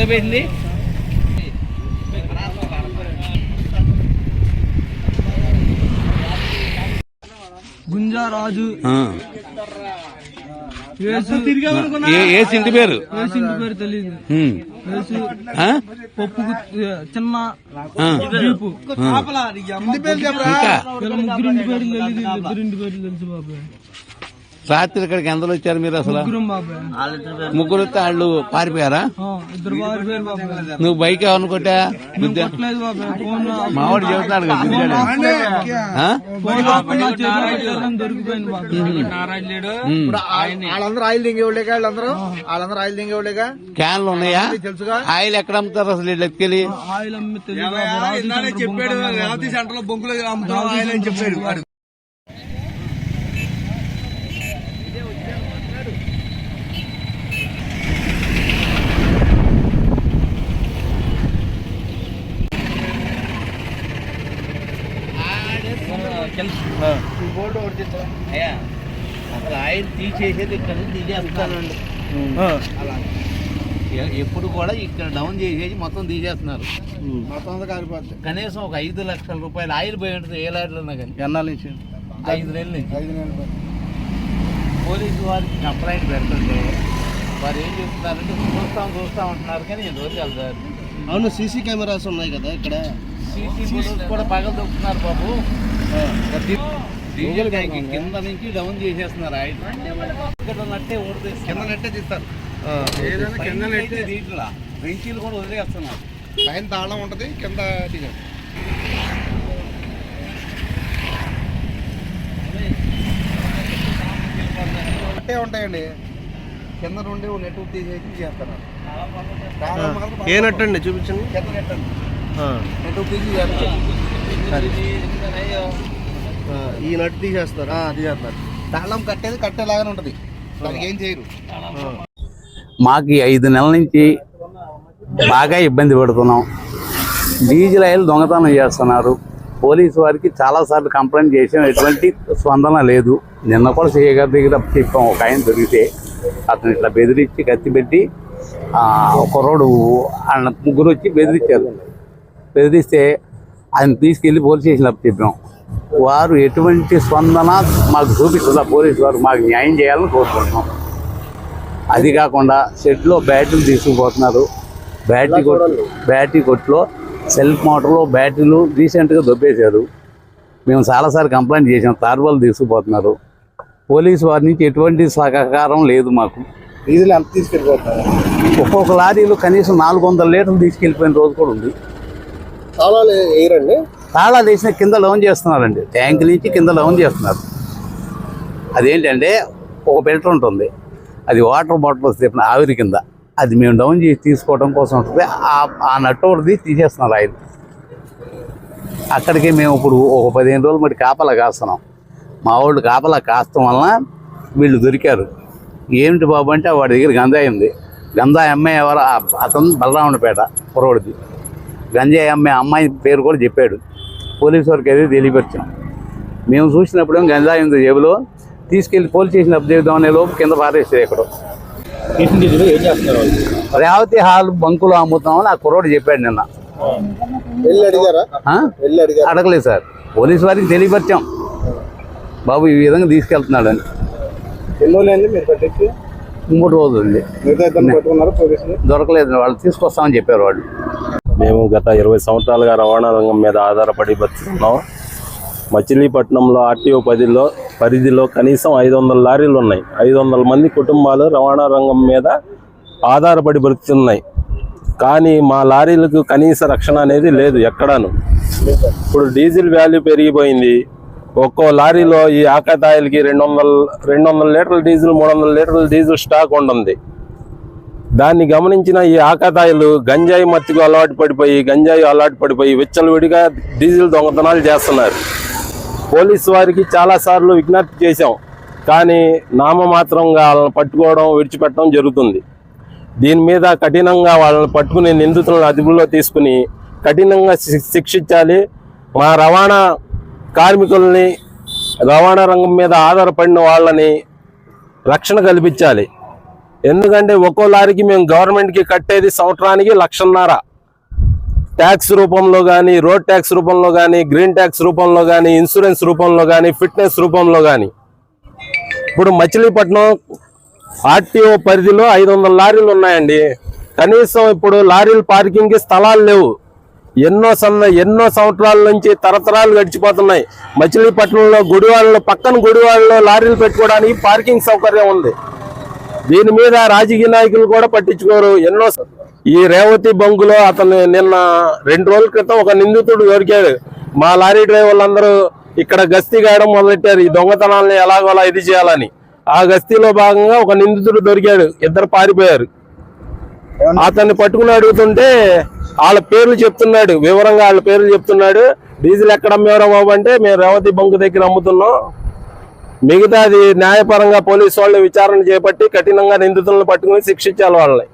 చూపించింది గుంజారాజు ఆ. యేసు ఏ ఏ ఇంటి పేరు? యేసు ఇంటి పేరు తెలియదు? పప్పు చిన్న వీళ్ళ ముగ్గురింటి పేర్లు తెలియదు ఇద్దరింటి పేర్లు తెలుసు బాబాయ్ రాత్రి ఇక్కడికి ఎందరు వచ్చారు మీరు అసలు? ముగ్గురం వస్తే వాళ్ళు పారిపోయారా? నువ్వు బైక్ ఎవరిని కొట్టా? మావాడు చెబుతున్నాడు కదా. వాళ్ళందరూ ఆయిల్ దింగేవాళ్ళేగా వాళ్ళందరూ? వాళ్ళందరూ ఆయిల్ దింగేవాళ్ళేగా క్యాన్లు ఉన్నాయా? తెలుసుగా? ఆయిల్ ఎక్కడ అమ్ముతారు అసలు వీళ్ళు ఎత్తుకెళ్ళి? ఆయిల్ అమ్మి తెలియదు బాబాయ్. రాజు సెంటర్లో బొంకులు ఆయిల్ అని చెప్పాడు. అయ్యా అసలు ఆయిల్ తీసేసేది ఇక్కడ నుంచి తీసేస్తానండి అలా ఎప్పుడు కూడా ఇక్కడ డౌన్ చేసేసి మొత్తం తీసేస్తున్నారు మొత్తం కాలిపోతుంది కనీసం ఒక ఐదు లక్షల రూపాయలు ఆయిల్ పోయి ఉంటుంది ఏ లారీలో కానీ ఎన్నాల నుంచి ఐదు నెలల నుంచి ఐదు నెలలు పోలీసు వారికి కంప్లైంట్ పెడుతుంటే వారు ఏం చెప్తున్నారంటే చూస్తాం చూస్తాం అంటున్నారు కానీ ఇంతవరకు వెళ్తారు. అవును సీసీ కెమెరాస్ ఉన్నాయి కదా ఇక్కడ? కూడా పగలు దొక్కుతున్నారు బాబు. డీజిల్ ట్యాంక్ కింద నుంచి డౌన్ చేసేస్తున్నారు. ఇక్కడ నట్టే కింద నెట్టే తీస్తారు. ఏదైనా కింద నెట్టే దీంట్లో బెంచీలు కూడా వదిలేస్తున్నారు. పైన తాళం ఉంటది కింద ఉంటాయండి. కింద నుండి ఓ నెట్ తీసేసి చేస్తారు ఏ నట్టు అండి? చూపించండి. ఈ నట్టు తీసేస్తారా? తాళం కట్టేది కట్టేలాగానే ఉంటది. దానికి ఏం చేయరు. మాకు ఈ ఐదు నెలల నుంచి బాగా ఇబ్బంది పడుతున్నాం. డీజిల్ ఆయిల్ దొంగతనం చేస్తున్నారు. పోలీసు వారికి చాలాసార్లు కంప్లైంట్ చేసాం. ఎటువంటి స్పందన లేదు. నిన్న కూడా సీఏ గారి దగ్గర చెప్పాం. ఒక ఆయన దొరికితే అతను ఇట్లా బెదిరించి కత్తి పెట్టి ఒక రోడ్డు ఆయన ముగ్గురు వచ్చి బెదిరించారు. బెదిరిస్తే ఆయన తీసుకెళ్ళి పోలీస్ స్టేషన్లో చెప్పాం వారు ఎటువంటి స్పందన మాకు చూపిస్తుందా? పోలీసు వారు మాకు న్యాయం చేయాలని కోరుకుంటున్నాం. అది కాకుండా షెడ్లో బ్యాటరీలు తీసుకుపోతున్నారు. బ్యాటరీ కొట్టు బ్యాటరీ కొట్టులో సెల్ఫ్ మోటార్లో బ్యాటరీలు రీసెంట్గా దొబ్బేశారు. మేము చాలాసార్లు కంప్లైంట్ చేసాం తార్బాలు తీసుకుపోతున్నారు. పోలీసు వారి నుంచి ఎటువంటి సహకారం లేదు మాకు. డీజిల్ ఎంత తీసుకెళ్ళిపోతారు? ఒక్కొక్క లారీలు కనీసం నాలుగు వందల లీటర్లు తీసుకెళ్ళిపోయిన రోజు కూడా ఉంది. తాళాలు వేయరండి? తాళాలు వేసిన కింద లౌన్ చేస్తున్నారండి. ట్యాంక్ నుంచి కింద లౌన్ చేస్తున్నారు. అదేంటంటే ఒక ఫిల్టర్ ఉంటుంది. అది వాటర్ బాటిల్ వస్తే ఆవిరి కింద. అది మేము డౌన్ చేసి తీసుకోవడం కోసం ఉంటుంది. ఆ- ఆ నట్టు ఒకటి తీసేస్తున్నారు ఆయన. అక్కడికి మేము ఇప్పుడు ఒక పదిహేను రోజులు మట్టి కాపలా కాస్తున్నాం. మా వాళ్ళు కాపలా కాస్తాం వలన వీళ్ళు దొరికారు. ఏమిటి బాబు అంటే వాడి దగ్గర గంజాయి ఉంది. గంజాయి అమ్మాయి ఎవరు అతను బలరాముడిపేట కురవడిది గంజాయి అమ్మాయి అమ్మాయి పేరు కూడా చెప్పాడు. పోలీసు వారికి అయితే తెలియపరిచాం. మేము చూసినప్పుడు గంజాయి ఉంది జేబులో. తీసుకెళ్ళి పోలీస్ స్టేషన్ అప్ చేద్దామనే లోపు కింద పారేస్తారు ఇక్కడ రేవతి హాల్ బంకులో అమ్ముతామని ఆ కుర్రోడు చెప్పాడు నిన్న. అడగలేదు సార్. పోలీసు వారికి తెలియపరిచాం. బాబు ఈ విధంగా తీసుకెళ్తున్నాడని. ఎన్ని రోజులు మీరు పట్టించి మూడు రోజులు ఉంది. మిగతా ఇద్దరు పట్టుకున్నారు పోలీసులు? దొరకలేదు వాళ్ళు తీసుకొస్తామని చెప్పారు వాళ్ళు. మేము గత ఇరవై సంవత్సరాలుగా రవాణా రంగం మీద ఆధారపడి బతుకుతున్నాం. మచిలీపట్నంలో ఆర్టీఓ పదిలో పరిధిలో కనీసం ఐదు వందల లారీలు ఉన్నాయి. ఐదు వందల మంది కుటుంబాలు రవాణా రంగం మీద ఆధారపడి బతుకుతున్నాయి. కానీ మా లారీలకు కనీస రక్షణ అనేది లేదు ఎక్కడాను. ఇప్పుడు డీజిల్ వాల్యూ పెరిగిపోయింది. ఒక్కో లారీలో ఈ ఆకాతాయిలకి రెండు వందల రెండు వందల లీటర్ల డీజిల్ మూడు వందల లీటర్ల డీజిల్ స్టాక్ ఉంటుంది. దాన్ని గమనించిన ఈ ఆకాతాయిలు గంజాయి మత్తుకు అలవాటు పడిపోయి గంజాయి అలవాటు పడిపోయి విచ్చలవిడిగా డీజిల్ దొంగతనాలు చేస్తున్నారు. పోలీసు వారికి చాలాసార్లు విజ్ఞప్తి చేశాం. కానీ నామమాత్రంగా వాళ్ళని పట్టుకోవడం విడిచిపెట్టడం జరుగుతుంది. దీని మీద కఠినంగా వాళ్ళని పట్టుకుని నిందితులను అదుపులో తీసుకుని కఠినంగా శి- శిక్షించాలి. మా రవాణా కార్మికుల్ని రవాణా రంగం మీద ఆధారపడిన వాళ్ళని రక్షణ కల్పించాలి. ఎందుకంటే ఒక్కో లారీకి మేము గవర్నమెంట్కి కట్టేది సంవత్సరానికి లక్షన్నర. ట్యాక్స్ రూపంలో కానీ రోడ్ ట్యాక్స్ రూపంలో కానీ గ్రీన్ ట్యాక్స్ రూపంలో కానీ ఇన్సూరెన్స్ రూపంలో కానీ ఫిట్నెస్ రూపంలో కానీ ఇప్పుడు మచిలీపట్నం ఆర్టీఓ పరిధిలో ఐదు వందల లారీలు ఉన్నాయండి. కనీసం ఇప్పుడు లారీలు పార్కింగ్కి స్థలాలు లేవు. ఎన్నో సన్న ఎన్నో సంవత్సరాల నుంచి తరతరాలు గడిచిపోతున్నాయి. మచిలీపట్నంలో గుడివాడలో పక్కన గుడివాడలో లారీలు పెట్టుకోవడానికి పార్కింగ్ సౌకర్యం ఉంది. దీని మీద రాజకీయ నాయకులు కూడా పట్టించుకోరు. ఎన్నో ఈ రేవతి బంకులో అతను నిన్న రెండు రోజుల క్రితం ఒక నిందితుడు దొరికాడు. మా లారీ డ్రైవర్లందరూ ఇక్కడ గస్తీ కాయడం మొదలెట్టారు. ఈ దొంగతనాలను ఎలాగోలా ఇది చేయాలని. ఆ గస్తీలో భాగంగా ఒక నిందితుడు దొరికాడు. ఇద్దరు పారిపోయారు. అతన్ని పట్టుకుని అడుగుతుంటే వాళ్ళ పేర్లు చెప్తున్నాడు వివరంగా వాళ్ళ పేర్లు చెప్తున్నాడు. డీజిల్ ఎక్కడ అమ్మేవరా బాబు అంటే మేము రేవతి బంకు దగ్గర అమ్ముతున్నాం. మిగతాది న్యాయపరంగా పోలీసు వాళ్ళు విచారణ చేపట్టి కఠినంగా నిందితులను పట్టుకుని శిక్షించాలి వాళ్ళని.